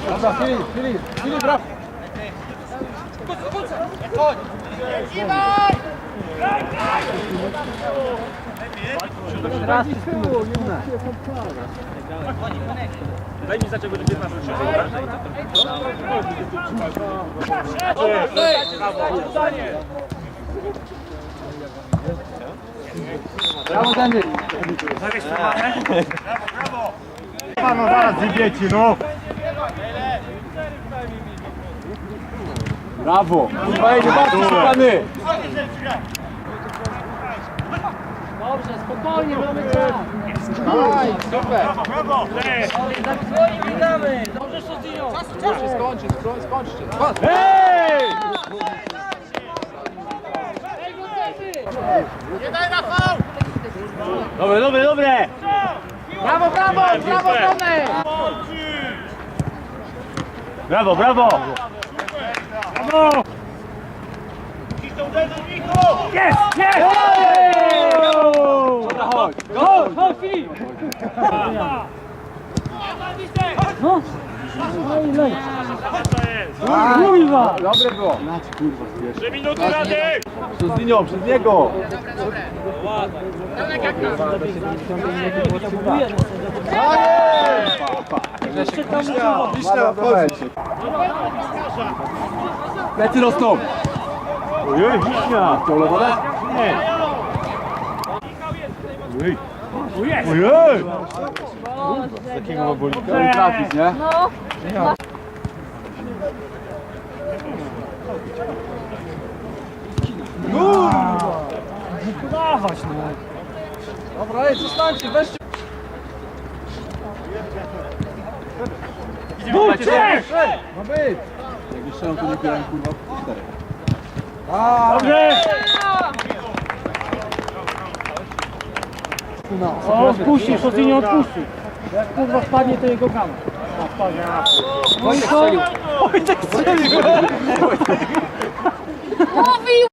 Dobra, Filip, Filip, Filip, brawo. Raz z tyłu, nie ma. Daj mi zacząć, będzie 15 Brawo, Daniel. Panu zaraz zjebiecie, no! Brawo. Kurwa, nie bardzo szukany. Dobrze, spokojnie, mamy czas. Dawaj, super. Brawo! Za swoimi gramy. Dobrze, Szotinio. Skończy, skończy, skończcie. Patrz. Hej! Ej, go zajmij. Dobre, dobre, dobre! Brawo, brawo, brawo, Tomek. Brawo, brawo! Brawo! Jest, jest! Dobra, chodź. Chodź, chodź, Filip. No. Lej, lej. Kurwa. Dobre było. Trzy minuty Radek! Przez linią, przez niego. Potrzebuje nas. Jeszcze tam chodź. Plecy rosną. Ojej, wiśnia! To wodę? Nie! Ojej! Ojej! Takiego obolika. Nie trafić, nie? No. Dawać, no! Dobra, ej, zostańcie, weźcie. Buczek! Ma być. Jak jeszcze to nie biorę, kurwa, cztery. A, Dobrze! no. O, odpuści, Szotinio odpuści. Jak kurwa spadnie, to jego gama. No i co? Wojtek strzelił. Mówił!